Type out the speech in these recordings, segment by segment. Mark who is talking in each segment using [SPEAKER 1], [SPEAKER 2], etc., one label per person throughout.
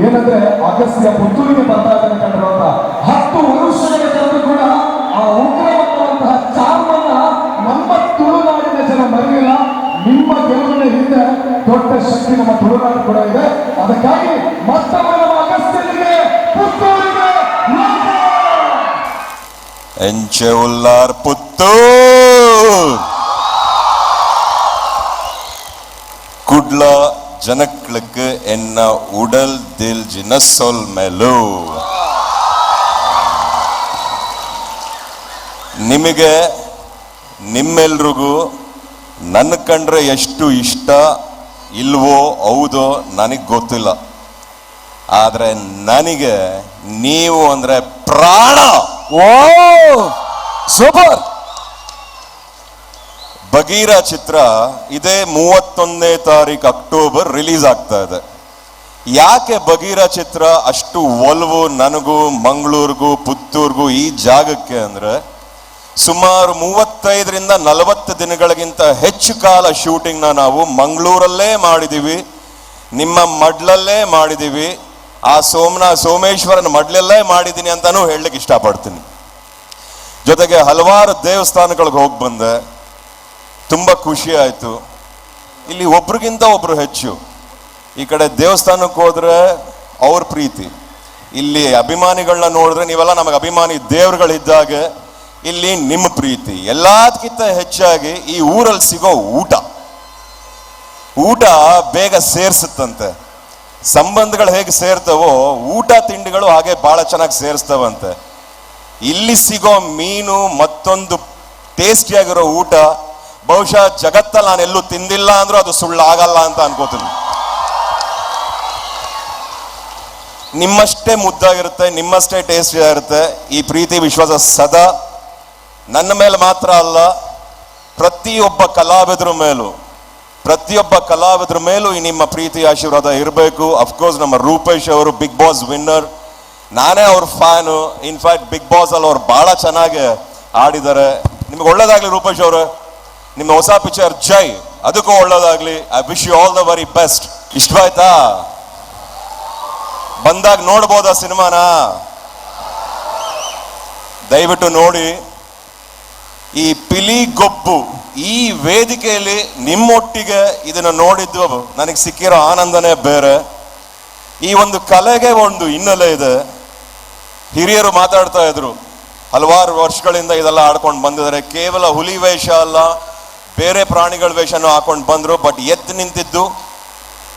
[SPEAKER 1] ಏನಂದ್ರೆ ಅಗಸ್ತ್ಯ ಪುತ್ತೂರಿಗೆ ಬರ್ತಾ ಇದ್ದಾನೆ ಹತ್ತು ವರುಷಗಳ ಜನರು ಕೂಡ ಆ ಉಗ್ರವಾದಂತಹ ಚಾರ್ಮನ್ನ ನಮ್ಮ ತುಳುನಾಡಿನ ಜನ ಮರೆಯಲ್ಲ ನಿಮ್ಮ ಗೆಲುವಿನ ಹಿಂದೆ ದೊಡ್ಡ ಶಕ್ತಿ ನಮ್ಮ ತುಳುನಾಡು ಕೂಡ ಇದೆ. ಅದಕ್ಕಾಗಿ ಮತ್ತೊಮ್ಮೆ ನಮ್ಮ ಅಗಸ್ತ್ಯನಿಗೆ ಪುತ್ತೂರಿಗೆ!
[SPEAKER 2] ಎಂಚೆ ಉಲ್ಲಾರ್ ಪುತ್ತೂರ್! ಜನಕ್களுக்கு ಎನ್ನ ಉಡಲ್ ದಿಲ್ ஜின சொல் ಮೆಲು. ನಿಮಗೆ ನಿಮ್ಮೆಲ್ರಿಗೂ ನನ್ನ ಕಂಡ್ರೆ ಎಷ್ಟು ಇಷ್ಟ ಇಲ್ವೋ ಹೌದೋ ನನಗೆ ಗೊತ್ತಿಲ್ಲ. ಆದರೆ ನನಗೆ ನೀವು ಅಂದರೆ ಪ್ರಾಣ.
[SPEAKER 3] ಓ ಸೂಪರ್!
[SPEAKER 2] ಬಗೀರ ಚಿತ್ರ ಇದೇ ಮೂವತ್ತೊಂದನೇ ತಾರೀಕು ಅಕ್ಟೋಬರ್ ರಿಲೀಸ್ ಆಗ್ತಾ ಇದೆ. ಯಾಕೆ ಬಗೀರ ಚಿತ್ರ ಅಷ್ಟು ಒಲವು ನನಗೂ, ಮಂಗಳೂರಿಗೂ, ಪುತ್ತೂರ್ಗೂ ಈ ಜಾಗಕ್ಕೆ ಅಂದ್ರೆ ಸುಮಾರು ಮೂವತ್ತೈದರಿಂದ ನಲವತ್ತು ದಿನಗಳಿಗಿಂತ ಹೆಚ್ಚು ಕಾಲ ಶೂಟಿಂಗ್ನ ನಾವು ಮಂಗಳೂರಲ್ಲೇ ಮಾಡಿದ್ದೀವಿ ನಿಮ್ಮ ಮಡ್ಲಲ್ಲೇ ಮಾಡಿದ್ದೀವಿ ಆ ಸೋಮನ ಸೋಮೇಶ್ವರನ ಮಡ್ಲಲ್ಲೇ ಮಾಡಿದ್ದೀನಿ ಅಂತಲೂ ಹೇಳಲಿಕ್ಕೆ ಇಷ್ಟಪಡ್ತೀನಿ. ಜೊತೆಗೆ ಹಲವಾರು ದೇವಸ್ಥಾನಗಳಿಗೆ ಹೋಗಿ ಬಂದೆ. ತುಂಬ ಖುಷಿ ಆಯಿತು. ಇಲ್ಲಿ ಒಬ್ರಿಗಿಂತ ಒಬ್ರು ಹೆಚ್ಚು. ಈ ಕಡೆ ದೇವಸ್ಥಾನಕ್ಕೆ ಹೋದ್ರೆ ಅವ್ರ ಪ್ರೀತಿ. ಇಲ್ಲಿ ಅಭಿಮಾನಿಗಳನ್ನ ನೋಡಿದ್ರೆ ನೀವೆಲ್ಲ ನಮಗೆ ಅಭಿಮಾನಿ ದೇವ್ರುಗಳಿದ್ದಾಗ ಇಲ್ಲಿ ನಿಮ್ಮ ಪ್ರೀತಿ. ಎಲ್ಲದಕ್ಕಿಂತ ಹೆಚ್ಚಾಗಿ ಈ ಊರಲ್ಲಿ ಸಿಗೋ ಊಟ. ಊಟ ಬೇಗ ಸೇರಿಸುತ್ತಂತೆ. ಸಂಬಂಧಗಳು ಹೇಗೆ ಸೇರ್ತವೋ ಊಟ ತಿಂಡಿಗಳು ಹಾಗೆ ಬಹಳ ಚೆನ್ನಾಗಿ ಸೇರಿಸ್ತವಂತೆ. ಇಲ್ಲಿ ಸಿಗೋ ಮೀನು ಮತ್ತೊಂದು ಟೇಸ್ಟಿಯಾಗಿರೋ ಊಟ ಬಹುಶಃ ಜಗತ್ತಲ್ಲಿ ನಾನು ಎಲ್ಲೂ ತಿಂದಿಲ್ಲ ಅಂದ್ರೂ ಅದು ಸುಳ್ಳಾಗಲ್ಲ ಅಂತ ಅನ್ಕೋತೀನಿ. ನಿಮ್ಮಷ್ಟೇ ಮುದ್ದಾಗಿರುತ್ತೆ, ನಿಮ್ಮಷ್ಟೇ ಟೇಸ್ಟಿ ಆಗಿರುತ್ತೆ. ಈ ಪ್ರೀತಿ ವಿಶ್ವಾಸ ಸದಾ. ನನ್ನ ಮೇಲೆ ಮಾತ್ರ ಅಲ್ಲ, ಪ್ರತಿಯೊಬ್ಬ ಕಲಾವಿದ್ರ ಮೇಲೂ, ಪ್ರತಿಯೊಬ್ಬ ಕಲಾವಿದ್ರ ಮೇಲೂ ಈ ನಿಮ್ಮ ಪ್ರೀತಿ ಆಶೀರ್ವಾದ ಇರಬೇಕು. ಅಫ್ಕೋರ್ಸ್ ನಮ್ಮ ರೂಪೇಶ್ ಅವರು ಬಿಗ್ ಬಾಸ್ ವಿನ್ನರ್ ನಾನೇ ಅವ್ರ ಫ್ಯಾನು ಇನ್ಫ್ಯಾಕ್ಟ್ ಬಿಗ್ ಬಾಸ್ ಅಲ್ಲಿ ಅವ್ರು ಬಹಳ ಚೆನ್ನಾಗಿ ಆಡಿದ್ದಾರೆ. ನಿಮ್ಗೆ ಒಳ್ಳೇದಾಗ್ಲಿ ರೂಪೇಶ್ ಅವರು. ನಿಮ್ಮ ಹೊಸ ಪಿಕ್ಚರ್ ಜೈ. ಅದಕ್ಕೂ ಒಳ್ಳೇದಾಗ್ಲಿ. I wish you all the very best ಇಷ್ಟವಾಯ್ತಾ? ಬಂದಾಗ ನೋಡ್ಬೋದಾ ಸಿನಿಮಾನ? ದಯವಿಟ್ಟು ನೋಡಿ. ಈ ಪಿಲಿ ಗೊಬ್ಬು, ಈ ವೇದಿಕೆಯಲ್ಲಿ ನಿಮ್ಮೊಟ್ಟಿಗೆ ಇದನ್ನ ನೋಡಿದ್ದು ನನಗೆ ಸಿಕ್ಕಿರೋ ಆನಂದನೇ ಬೇರೆ. ಈ ಒಂದು ಕಲೆಗೆ ಒಂದು ಹಿನ್ನೆಲೆ ಇದೆ. ಹಿರಿಯರು ಮಾತಾಡ್ತಾ ಇದ್ರು. ಹಲವಾರು ವರ್ಷಗಳಿಂದ ಇದೆಲ್ಲ ಆಡ್ಕೊಂಡು ಬಂದಿದ್ದಾರೆ. ಕೇವಲ ಹುಲಿ ವೇಷ ಅಲ್ಲ ಬೇರೆ ಪ್ರಾಣಿಗಳ ವೇಷನೂ ಹಾಕೊಂಡು ಬಂದ್ರು ಬಟ್ ಎದ್ದು ನಿಂತಿದ್ದು.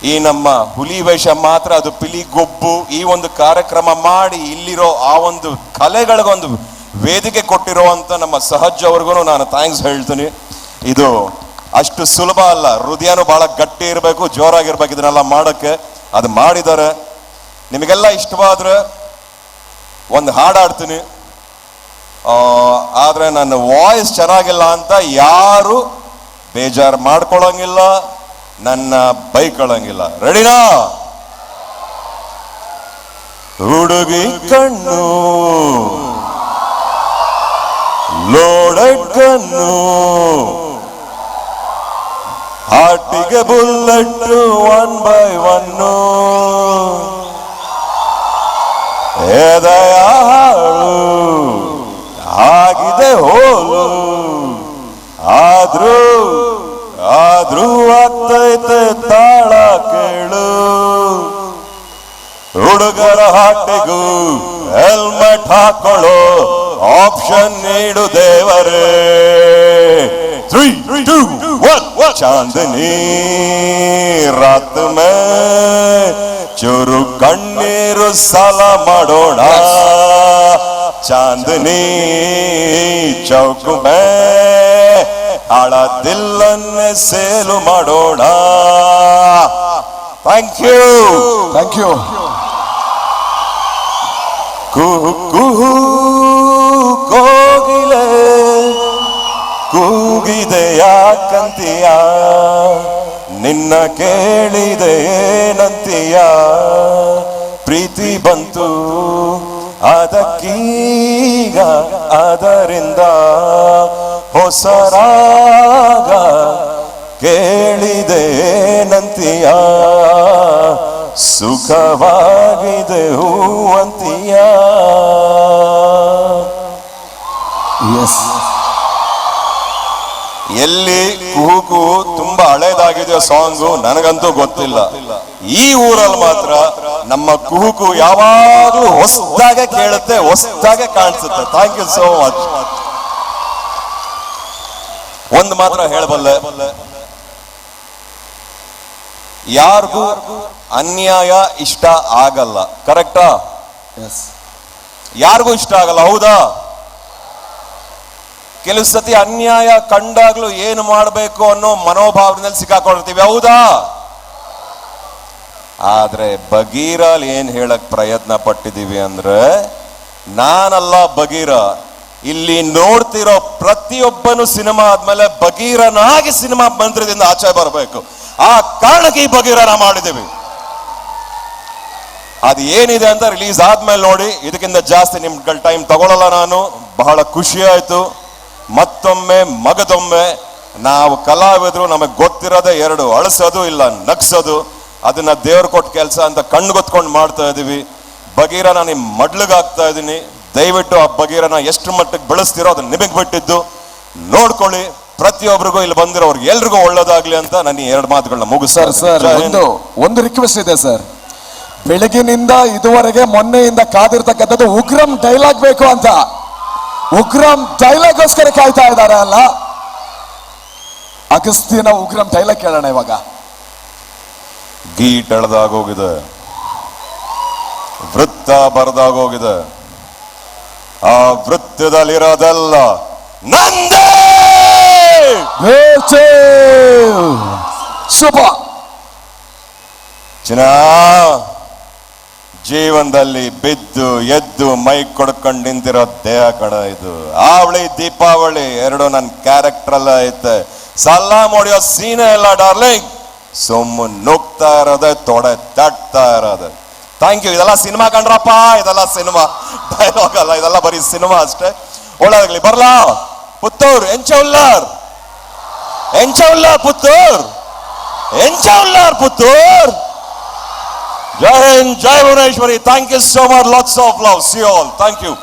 [SPEAKER 2] ಈ ನಮ್ಮ ಹುಲಿ ವೇಷ ಮಾತ್ರ, ಅದು ಪಿಲಿ ಗೊಬ್ಬು, ಈ ಒಂದು ಕಾರ್ಯಕ್ರಮ ಮಾಡಿ ಇಲ್ಲಿರೋ ಆ ಒಂದು ಕಲೆಗಳಿಗೊಂದು ವೇದಿಕೆ ಕೊಟ್ಟಿರುವಂತ ನಮ್ಮ ಸಹಜ್ ಅವ್ರಿಗೂ ನಾನು ಥ್ಯಾಂಕ್ಸ್ ಹೇಳ್ತೀನಿ. ಇದು ಅಷ್ಟು ಸುಲಭ ಅಲ್ಲ, ಹೃದಯನೂ ಬಹಳ ಗಟ್ಟಿ ಇರಬೇಕು, ಜೋರಾಗಿರ್ಬೇಕು ಇದನ್ನೆಲ್ಲ ಮಾಡೋಕ್ಕೆ. ಅದು ಮಾಡಿದ್ದಾರೆ. ನಿಮಗೆಲ್ಲ ಇಷ್ಟವಾದ್ರೆ ಒಂದು ಹಾಡಾಡ್ತೀನಿ. ಆದ್ರೆ ನನ್ನ ವಾಯ್ಸ್ ಚೆನ್ನಾಗಿಲ್ಲ ಅಂತ ಯಾರು ಬೇಜಾರು ಮಾಡ್ಕೊಳಂಗಿಲ್ಲ, ನನ್ನ ಬೈಕೊಳ್ಳಂಗಿಲ್ಲ ರೆಡಿನಾ ಹುಡುಗಿ ಕಣ್ಣು ಲೋಡೆಡ್ ಕಣ್ಣು ಬುಲ್ಲೆಟ್ ಒನ್ ಬೈ ಒನ್ನು. ಎದೆಯ ಹಾಳು ನೀಡು ದೇವರೇ ತ್ರೀ ಟೂ ಒನ್ ಚಾಂದನಿ ರಾತ್ ಮೇ ಚೂರು ಕಣ್ಣೀರು ಸಾಲ ಮಾಡೋಣ ಚಾಂದನಿ ಚೌಕ್ ಮೇ ಆಳ ದಿಲ್ಲನ್ನೇ ಸೇಲು ಮಾಡೋಣ ಥ್ಯಾಂಕ್ ಯು
[SPEAKER 1] ಥ್ಯಾಂಕ್ ಯು
[SPEAKER 2] ಕುಹು ಕೋಗಿಲೆ ಕೂಗಿದೆ ಯಾಕಂತೀಯ? ನಿನ್ನ ಕೇಳಿದೆ ಏನಂತೀಯ? ಪ್ರೀತಿ ಬಂತು ಅದಕ್ಕೀಗ ಅದರಿಂದ ಹೊಸರಾಗ ಕೇಳಿದೆ ಏನಂತೀಯ? ಸುಖವಾಗಿದೆ ಹೂವಂತಿಯ.
[SPEAKER 3] ಎಸ್
[SPEAKER 2] ಎಲ್ಲಿ ಕೂಗು ತುಂಬಾ ಹಳೇದಾಗಿದೆ ಸಾಂಗ್, ನನಗಂತೂ ಗೊತ್ತಿಲ್ಲ. ಈ ಊರಲ್ಲಿ ಮಾತ್ರ ನಮ್ಮ ಕುಹುಕು ಯಾವಾಗ್ಲೂ ಹೊಸದಾಗ ಕೇಳುತ್ತೆ, ಹೊಸದಾಗ ಕಾಣಿಸುತ್ತೆ. ಥ್ಯಾಂಕ್ ಯು ಸೋ ಮಚ್ ಒಂದು ಮಾತ್ರ ಹೇಳಬಲ್ಲೆ. ಯಾರಿಗೂ ಅನ್ಯಾಯ ಇಷ್ಟ ಆಗಲ್ಲ ಕರೆಕ್ಟಾ ಯಾರಿಗೂ ಇಷ್ಟ ಆಗಲ್ಲ ಹೌದಾ? ಕೆಲವು ಸತಿ ಅನ್ಯಾಯ ಕಂಡಾಗ್ಲೂ ಏನು ಮಾಡಬೇಕು ಅನ್ನೋ ಮನೋಭಾವನೆಯಲ್ಲಿ ಸಿಕ್ಕಾಕೊಂಡಿರ್ತೀವಿ ಹೌದಾ? ಆದ್ರೆ ಬಗೀರಲ್ಲಿ ಏನ್ ಹೇಳಕ್ ಪ್ರಯತ್ನ ಪಟ್ಟಿದೀವಿ ಅಂದ್ರೆ ನಾನಲ್ಲ ಬಗೀರ ಇಲ್ಲಿ ನೋಡ್ತಿರೋ ಪ್ರತಿಯೊಬ್ಬನು ಸಿನಿಮಾ ಆದ್ಮೇಲೆ ಬಗೀರನಾಗಿ ಸಿನಿಮಾ ಮಂತ್ರದಿಂದ ಆಚೆ ಬರಬೇಕು. ಆ ಕಾರಣಕ್ಕೆ ಈ ಬಗೀರನ ಮಾಡಿದ್ದೇವೆ. ಅದು ಏನಿದೆ ಅಂತ ರಿಲೀಸ್ ಆದ್ಮೇಲೆ ನೋಡಿ, ಇದಕ್ಕಿಂತ ಜಾಸ್ತಿ ನಿಮ್ಗಳ ಟೈಮ್ ತಗೊಳ್ಳಲ್ಲ ನಾನು. ಬಹಳ ಖುಷಿ ಆಯ್ತು. ಮತ್ತೊಮ್ಮೆ, ಮಗದೊಮ್ಮೆ, ನಾವು ಕಲಾವಿದ್ರು ನಮಗೆ ಗೊತ್ತಿರೋದೆ ಎರಡು ಅಳಸೋದು ಇಲ್ಲ, ನಗ್ಸೋದು. ಅದನ್ನ ದೇವ್ರ ಕೊಟ್ಟ ಕೆಲಸ ಅಂತ ಕಣ್ಗೊತ್ಕೊಂಡು ಮಾಡ್ತಾ ಇದೀವಿ. ಬಗೀರ ನಿಮ್ ಮಡ್ಲಿಗಾಗ್ತಾ ಇದೀನಿ. ದಯವಿಟ್ಟು ಆ ಬಗೀರನ ಎಷ್ಟು ಮಟ್ಟಿಗೆ ಬೆಳೆಸ್ತಿರೋ ಅದನ್ನ ನಿಮಗೆ ಬಿಟ್ಟಿದ್ದು. ನೋಡ್ಕೊಳ್ಳಿ. ಪ್ರತಿಯೊಬ್ಬರಿಗೂ ಇಲ್ಲಿ ಬಂದಿರೋರ್ಗೆ ಎಲ್ರಿಗೂ ಒಳ್ಳೇದಾಗ್ಲಿ ಅಂತ ನಾನು ಈ ಎರಡು ಮಾತುಗಳನ್ನ
[SPEAKER 3] ಸರ್
[SPEAKER 2] ಮುಗಿಸ್ತಾರೆ
[SPEAKER 3] ಸರ್ ಒಂದು ಒಂದು ರಿಕ್ವೆಸ್ಟ್ ಇದೆ ಸರ್. ಬೆಳಗಿನಿಂದ ಇದುವರೆಗೆ ಮೊನ್ನೆಯಿಂದ ಕಾದಿರ್ತಕ್ಕಂಥದ್ದು ಉಗ್ರಂ ಡೈಲಾಗ್ ಬೇಕು ಅಂತ. ಉಗ್ರಂ ಡೈಲಾಗ್ಗೋಸ್ಕರ ಕಾಯ್ತಾ ಇದ್ದಾರೆ ಅಲ್ಲ? ಅಗಸ್ತಿನ ಉಗ್ರಂ ಡೈಲಾಗ್ ಕೇಳೋಣ ಇವಾಗ.
[SPEAKER 2] ಗೀಟ್ ಎಳ್ದಾಗೋಗಿದೆ ವೃತ್ತ ಬರ್ದಾಗೋಗಿದೆ ಆ ವೃತ್ತದಲ್ಲಿರೋದೆಲ್ಲ ನಂದೇ
[SPEAKER 3] ಶುಭ
[SPEAKER 2] ಚಿನ್ನ ಜೀವನದಲ್ಲಿ ಬಿದ್ದು, ಎದ್ದು, ಮೈ ಕೊಡ್ಕೊಂಡು ನಿಂತಿರೋ ದೇಹ ಕಡ ಇದು. ಆವಳಿ, ದೀಪಾವಳಿ, ಎರಡು ನನ್ನ ಕ್ಯಾರೆಕ್ಟರ್ ಎಲ್ಲ ಐತೆ. ಸಲ್ಲ ಮಾಡಿಯೋ ಸೀನೆ ಎಲ್ಲ ಡಾರ್ಲಿಂಗ್. ಸುಮ್ಮ ನುಗ್ತಾ ಇರೋದೆ, ತೊಡೆ ತಟ್ತಾ ಇರೋದೆ. Thank you. ಇದೆಲ್ಲ ಸಿನಿಮಾ ಕಂಡ್ರಪ್ಪ. ಇದೆಲ್ಲ ಸಿನಿಮಾ ಡೈಲಾಗ್ ಅಲ್ಲ, ಇದೆಲ್ಲ ಬರೀ ಸಿನಿಮಾ ಅಷ್ಟೇ. ಒಳ್ಳೇದಾಗ್ಲಿ, ಬರ್ಲಾ. ಪುತ್ತೂರ್ ಎಂಚ ಉಲ್ಲಾರ್ ಎಂಚ ಉಲ್ಲಾರ್ ಪುತ್ತೂರ್ ಎಂಚ ಉಲ್ಲಾರ್ ಪುತ್ತೂರ್ ಜೈ ಹಿಂದ್ ಜೈ Bhuvaneshwari thank you so much lots of love see all thank you